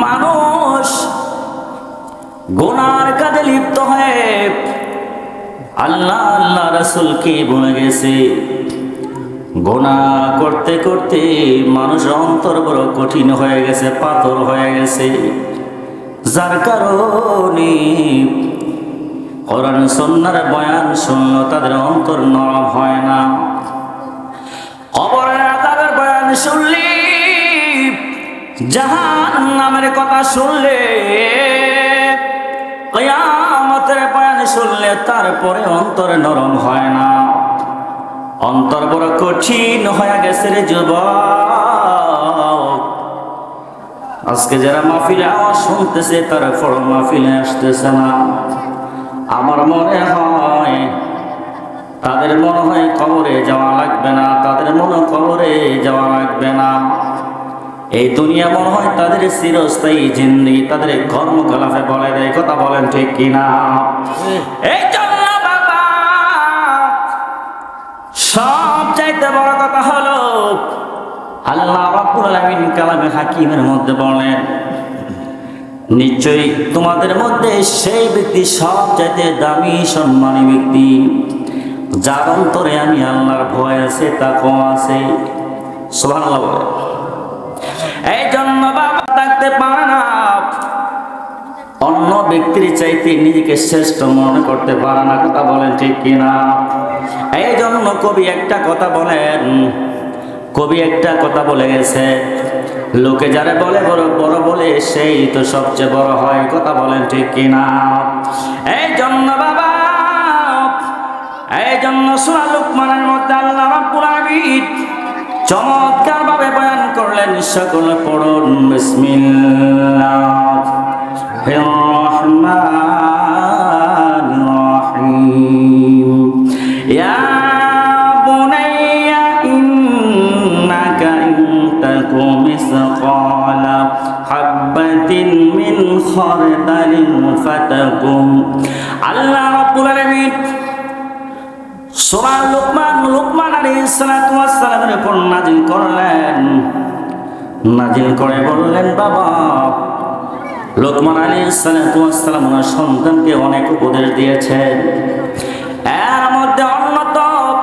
মানুষ গোনার কাজে লিপ্ত হয়ে আল্লাহ আল্লাহ রসুলকে বলে গেছে? গোনা করতে করতে মানুষ অন্তর বড় কঠিন হয়ে গেছে, পাথর হয়ে গেছে। যার কারণে কোরআন সন্ন্যার বয়ান শুনল তাদের অন্তর নরম হয় না। কবরের আজাবের বয়ান শুনলি জাহান নামের কথা শুনলে, কয়ামতের বয়ান শুনলে তারপরে অন্তর নরম হয় না। অন্তর বড় কঠিন হয়ে গেছে রে যুবক। আজকে যারা মাহফিলে আওয়াজ শুনতেছে, তারা বড় মাহফিলে আসতেছে না। আমার মনে হয় তাদের মনে হয় কবরে যাওয়া লাগবে না, তাদের মনে কবরে যাওয়া লাগবে না। এই দুনিয়া মনে হয় তাদের চিরস্থায়ী জিন্দি, তাদের কর্মকলাপে বলে দেয় কথা বলেন ঠিক কিনা? এই জন্য বাবা, সব চাইতে বড় কথা হলো, আল্লাহ রাব্বুল আলামিন কালামে হাকিমের মধ্যে বলেন, নিশ্চয়ই তোমাদের মধ্যে সেই ব্যক্তি সব চাইতে দামি, সম্মানী ব্যক্তি, যার অন্তরে আমি আল্লাহর ভয় আছে তা কম আছে। সুবহানাল্লাহ বলে এই জন্য বাবা থাকতে পারে না। অন্য ব্যক্তির চাইতে নিজেকে শ্রেষ্ঠ মনে করতে পারে না, কথা বলেন ঠিক কিনা? এই জন্য কবি একটা কথা বলেন। কবি একটা কথা বলে গেছে, লোকে যারা বলে বড় বড় বলে সেই তো সবচেয়ে বড় হয় কথা বলেন ঠিক কিনা? এই জন্য বাবা এই জন্য সুরা লুকমানের মধ্যে আল্লাহ চমৎকার করলেন সকলে পড়ুন বিসমিল্লাহির রহমানির রহিম। ইয়া বুনাইয়া ইন্নাকা ইনতাকু মিসকালা হাববাতিন মিন খারদালিন ফাতাকুম। আল্লাহ রাব্বুল আলামিন সূরা লুকমান লুকমান আলাইহিস সালাতু ওয়াস সালামের উপর নাজিল করলেন। নাজিল করে বললেন, বাবা, লোকমান ওয়াস সালাম ওনার সন্তানকে অনেক উপদেশ দিয়েছেন এর মধ্যে অন্যতম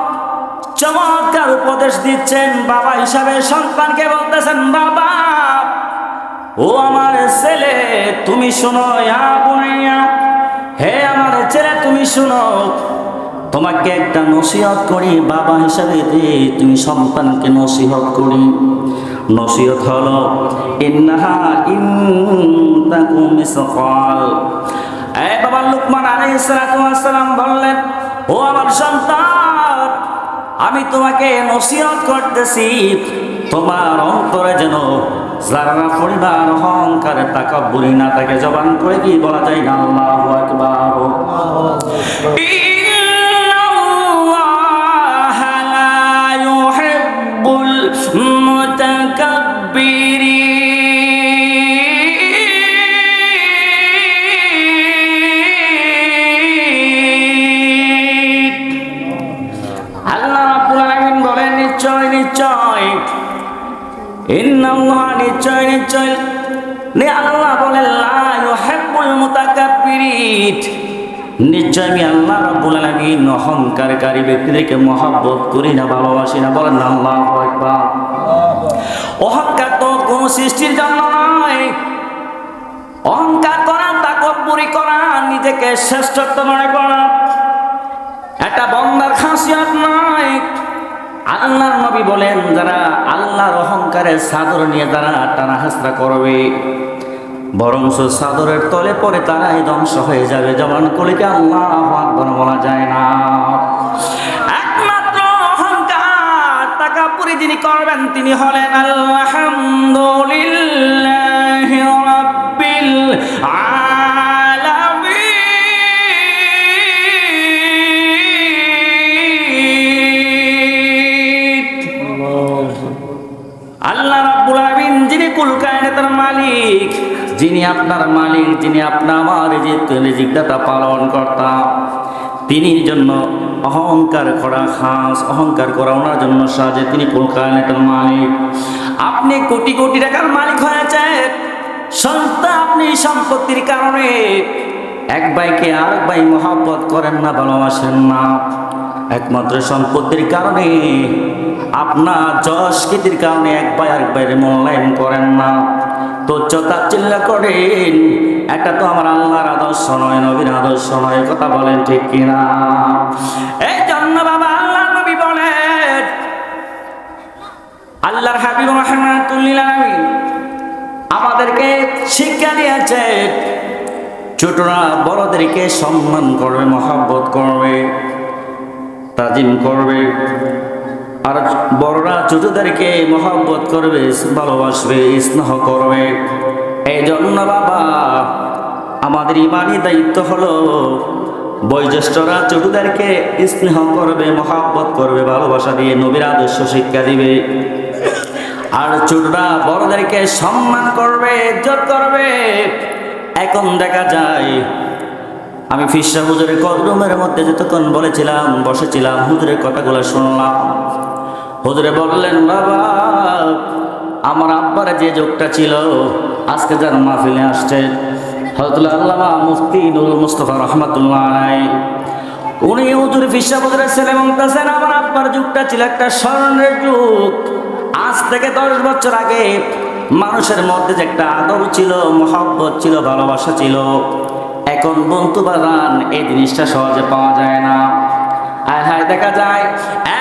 চমৎকার উপদেশ দিচ্ছেন বাবা হিসাবে সন্তানকে বলতেছেন, বাবা, ও আমার ছেলে, তুমি শোনো হে আমার ছেলে, তুমি শোনো তোমাকে একটা নসিহত করি, বাবা হিসাবে তুমি সন্তানকে নসিহত করি। নসিহত হলো এই বাবা লুকমান আলাইহিস বললেন, ও আমার সন্তান, আমি তোমাকে নসিহত করতেছি। তোমার অন্তরে যেন যারা পরিবার, অহংকার, তাকাব্বুরি না তাকে জবান করে কি বলা যায় না? আল্লাহু ইন্নাল্লাহ নিশ্চয় নিশ্চয়। আল্লাহ বলেন লা ইউহিব্বুল মুতাকাব্বিরিন। নিশ্চয় আমি আল্লাহ রাব্বুল আলামিন অহংকারকারী ব্যক্তিদেরকে মহব্বত করি না, ভালোবাসি না, বলেন না আল্লাহু আকবার। অহংকার তো কোনো সৃষ্টির জন্য নয়। অহংকার করা, তাকব্বুরি করা, নিজেকে শ্রেষ্ঠত্ব মনে করা একটা বন্দার খাসিয়াত নয়। আল্লাহর নবী বলেন, যারা আল্লাহর অহংকারের চাদর নিয়ে যারা টানা হাসরা করবে বরঞ্চ সাদরের তলে পরে তারাই ধ্বংস হয়ে যাবে। যেমন কলিকে আল্লাহ আকবার বলা যায় না? একমাত্র অহংকার, টাকা পুরি যিনি করবেন তিনি হলেন আলহামদুলিল্লাহ। যিনি আপনার মালিক, যিনি আপনার আমার রিজিক রিজিকদাতা পালন কর্তা। তিনি জন্য অহংকার করা খাস, অহংকার করা ওনার জন্য সাজে। তিনি কুল কায়নাতের মালিক। আপনি কোটি কোটি টাকার মালিক হয়ে হয়েছে সন্তান সম্পত্তির কারণে। এক ভাইকে আরেক ভাই মহব্বত করেন না, ভালোবাসেন না। একমাত্র সম্পত্তির কারণে, আপনার যশ কীর্তির কারণে এক ভাই আরেক ভাইয়ের মূল্যায়ন করেন না। তুচ্ছ তাচ্ছিল্য করেন। এটা তো আমার আল্লাহর আদর্শ নয়, নবীর আদর্শ নয় কথা বলেন ঠিক কিনা? এই জন্য বাবা আল্লাহ নবী বলেন, আল্লাহর হাবিব রহমাতুল্লিল আমাদেরকে শিক্ষা দিয়েছে, ছোটরা বড়দেরকে সম্মান করবে, মহাব্বত করবে, তাজিম করবে। আর বড়রা ছোটদেরকে মহাব্বত করবে, ভালোবাসবে, স্নেহ করবে। এই জন্য বাবা, আমাদের ইমানি দায়িত্ব হলো বয়োজ্যেষ্ঠরা ছোটদেরকে স্নেহ করবে, মহাব্বত করবে, ভালোবাসা দিয়ে নবীর আদর্শ শিক্ষা দিবে। আর ছোটরা বড়দেরকে সম্মান করবে, ইজ্জত করবে। এখন দেখা যায়, আমি ফিসা হুজুরের রুমের মধ্যে যতক্ষণ বলেছিলাম, বসেছিলাম, হুজুরের কথাগুলো শুনলাম। হুজুরে বললেন, বাবা, আমার আব্বার যে যোগটা ছিল, আজকে যার মাহফিলে আসছে। হজরতুল্লাহ আল্লামা মুফতি নুরুল মুস্তফা রহমতুল্লাহ উনি হুজুর হুজুরের ছেলে বলতেছেন, আমার আব্বার যুগটা ছিল একটা স্বর্ণের যুগ। আজ থেকে দশ বছর আগে মানুষের মধ্যে যে একটা আদর ছিল, মহব্বত ছিল, ভালোবাসা ছিল, এখন বন্ধু বাগান এই জিনিসটা সহজে পাওয়া যায় না। আয় হায়, দেখা যায়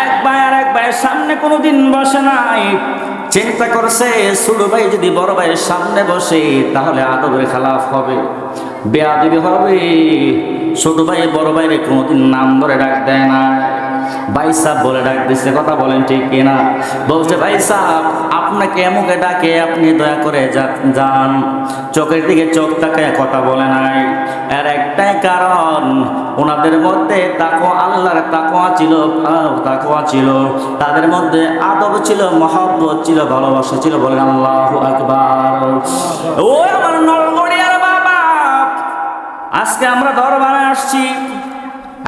এক ভাই আর এক ভাইয়ের সামনে কোনোদিন বসে নাই। চিন্তা করছে, ছোট ভাই যদি বড় ভাইয়ের সামনে বসে, তাহলে আদবের খেলাফ হবে, বেয়াদবি হবে। ছোট ভাই বড় ভাইরে কোনোদিন নাম ধরে ডাক দেয় না। ভাই সাহ বলে ডাক দিচ্ছে কথা বলেন ঠিক কিনা? বলছে, ভাই সাহ আপনাকে এমুকে ডাকে, আপনি দয়া করে যান। চোখের দিকে চোখ তাকায় কথা বলে নাই। এর একটাই কারণ, ওনাদের মধ্যে তাকো আল্লাহর তাকোয়া ছিল তাকোয়া ছিল। তাদের মধ্যে আদব ছিল, মহব্বত ছিল, ভালোবাসা ছিল, বলেন আল্লাহ আকবার। ও আমার নলগড়িয়ার বাবা, আজকে আমরা দরবারে আসছি।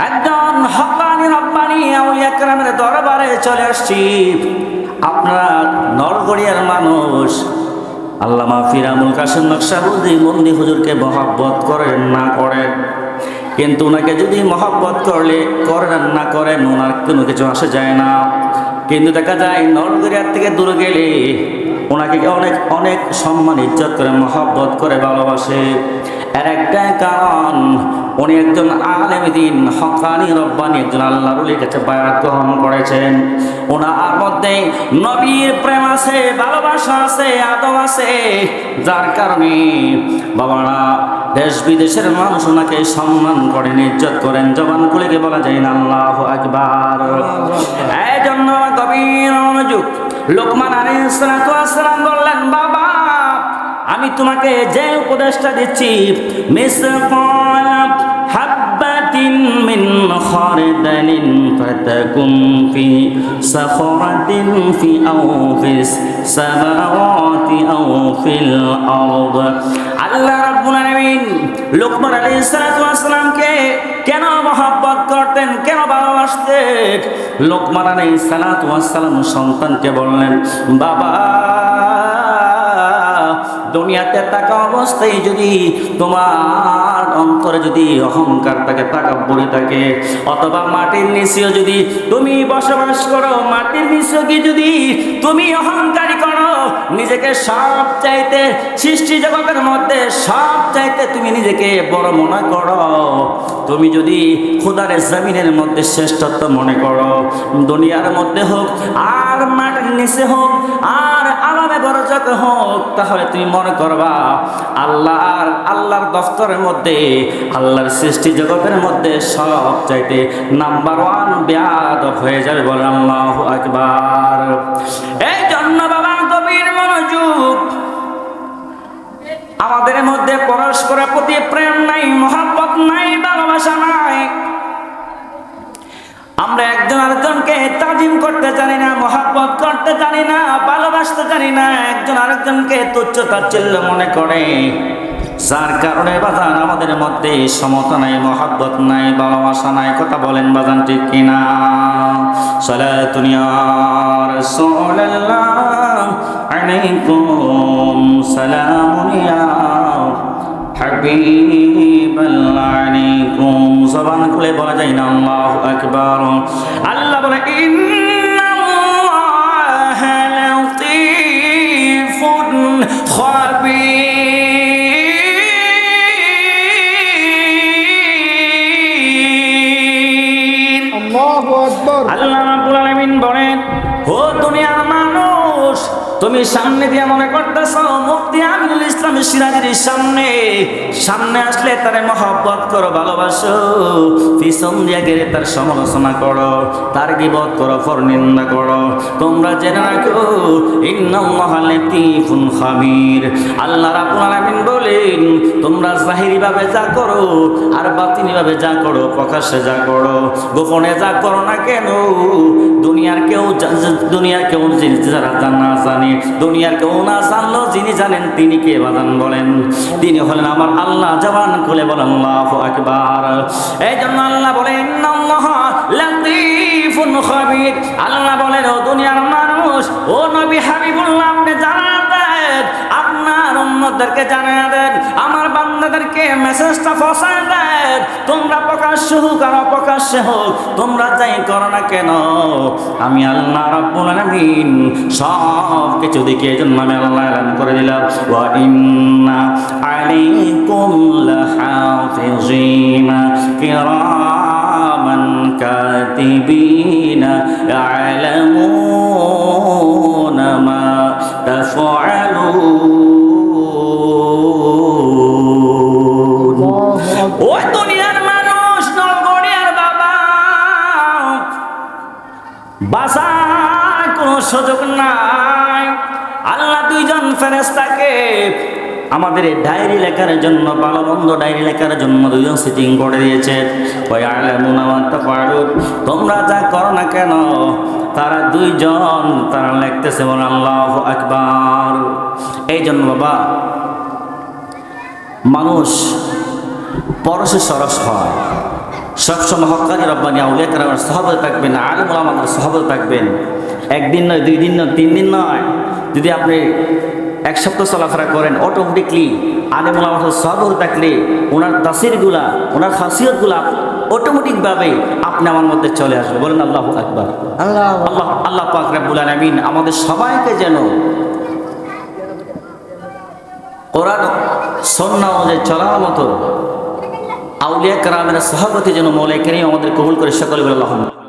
একজন হকানি রব্বানি আউলিয়া কেরামের দরবারে চলে আসছি। আপনারা নলগড়িয়ার মানুষ আল্লামা ফিরামুল কাসিম নকশাবুদ্দি মন্দি হুজুরকে মহাব্বত করেন না করেন। কিন্তু ওনাকে যদি মহাব্বত করলে করেন না করেন ওনার কোনো কিছু আসে যায় না। কিন্তু দেখা যায় নরগড়িয়ার থেকে দূরে গেলে ওনাকে অনেক অনেক সম্মান, ইজ্জত করে, মহাব্বত করে, ভালোবাসে। আর একটা কারণ উনি একজন আলেম দিন, হকানি রব্বানি, একজন আল্লাহ রুলির কাছে বায়াত গ্রহণ করেছেন। ওনার মধ্যে নবীর প্রেম আছে, ভালোবাসা আছে, আদব আছে। যার কারণে বাবারা দেশ বিদেশের মানুষ ওনাকে সম্মান করেন, ইজ্জত করেন। জবান খুলেকে বলা যায় না, আল্লাহ আকবার। এই জন্য গভীর মনোযোগ লোকমান আলাইহিস বললেন, বাবা, আমি তোমাকে যে উপদেশটা দিচ্ছি মিসকাল হাব্বাতিন মিন খারদালিন ফাতাকুম ফি সাখরাতিন ফি আওফিস সামাওয়াতি আও ফিল আরদ আল্লাহ রাব্বুল আলামিন লোকমান আলাইহিস সালাতু ওয়াসসালামকে কেন মহব্বত করতেন, কেন ভালোবাসতেন? লোকমান আলাইহিস সালাতু ওয়াসসালাম সন্তানকে বললেন, বাবা দুনিয়াতে থাকা অবস্থায় যদি তোমার অন্তরে যদি অহংকার থাকে পড়ে থাকে, অথবা মাটির নিচেও যদি তুমি বসবাস করো, মাটির নিচেও কি যদি তুমি অহংকারী করো নিজেকে সব চাইতে সৃষ্টি জগতের মধ্যে সব চাইতে তুমি নিজেকে বড় মনে করো। তুমি যদি খোদার জমিনের মধ্যে শ্রেষ্ঠত্ব মনে করো, দুনিয়ার মধ্যে হোক, আর মাটির নিচে হোক, আর আলামে বরজক হোক, তাহলে তুমি মনে করবা, আল্লাহর আল্লাহর দফতরের মধ্যে, আল্লাহর সৃষ্টি জগতের মধ্যে সব চাইতে নাম্বার ওয়ান ব্যাদ হয়ে যাবে বলে আল্লাহ আকবার। এই জন্য বাবা আমাদের মধ্যে পরস্পরের প্রতি প্রেম নাই, মহাব্বত নাই, ভালোবাসা নাই। আমরা একজন আরেকজনকে তাজিম করতে জানি না, মহাব্বত করতে জানি না, ভালোবাসতে জানি না, একজন আরেকজনকে তুচ্ছ তাচ্ছিল্য মনে করে। যার কারণে বাজান আমাদের মধ্যে সমতা নাই, মহাব্বত নাই, ভালোবাসা নাই। কথা বলেন বাজান ঠিক কিনা? আলাইকুম সালামুনিয়া হাবিবাল আলাইকুম। জবান খুলে বলা যায় না, আল্লাহু বলে আল্লাহ তুমি সামনে দিয়ে মনে করতেছ মুক্তি আমিনুল ইসলামের সিরাজের সামনে। সামনে আসলে তারে মহব্বত করো, ভালোবাসো। পিছন দিয়ে গেলে তার সমালোচনা করো, তার গিবত করো ফর নিন্দা করো। তোমরা জেনে রাখো, ইন্নাল্লাহা লাতীফুন খাবীর। আল্লাহ রাব্বুল আলামিন বলেন, তোমরা জাহিরি ভাবে যা করো আর বাতিনি ভাবে যা করো, প্রকাশ্যে যা করো, গোপনে যা করো না কেন, দুনিয়ার কেউ দুনিয়ার কেউ যারা জান, জানে দুনিয়ার কেউ না জানলো, যিনি জানেন তিনি কে বাজান বলেন। তিনি হলেন আমার আল্লাহ, জবান খুলে বলেন, আল্লাহ আকবার। এই জন্য আল্লাহ বলেন লাতিফুন লাতীফুন আল্লাহ বলেন, ও দুনিয়ার মানুষ, ও নবী হাবিবুল্লাহ, আপনি জানা দেন আপনার উন্নতদেরকে জানা দেন আমার বান্দাদেরকে মেসেজটা পৌঁছায় দেন তোমরা প্রকাশ্য হোক আর অপ্রকাশ্যে হোক, তোমরা যাই করো না কেন? আমি আল্লাহ রাব্বুল আলামিন সব কিছু দেখে এই জন্য আমি আল্লাহ এলান করে দিলাম। ওয়া ইন্না আলাইকুম লাহাফিজিনা কিরামান কাতিবিনা ইয়ালামুনা আমাদের ডায়েরি লেখার জন্য ভালো ডায়েরি লেখার জন্য দুইজন সিটিং করে দিয়েছে। ওই তোমরা যা করো না কেন, তারা দুইজন, তারা লিখতেছে বল আল্লাহ আকবার। এই জন্য বাবা, মানুষ পরশে সরস হয়। সবসময় হকানি রব্বানি আউলিয়া কারামের সহবত থাকবেন আলিম আমাদের সহবত থাকবেন। একদিন নয়, দুই দিন নয়, তিন দিন নয়। যদি আপনি এক সপ্তাহ চলাফেরা করেন অটোমেটিকলি আলিম আমাদের সহবত থাকলে ওনার তাসিরগুলা ওনার খাসিয়তগুলা অটোমেটিকভাবে আপনি আমার মধ্যে চলে আসবে। বলেন আল্লাহ আকবার। আল্লাহ আল্লাহ আল্লাহ পাক রাব্বুল আলামিন আমাদের সবাইকে যেন কোরআন সন্না অনুযায়ী চলার মতো আউলিয়া কারামের সভাপতি যেন মৌলাই কেরিম আমাদের কবুল করে সকলে বলে আল্লাহ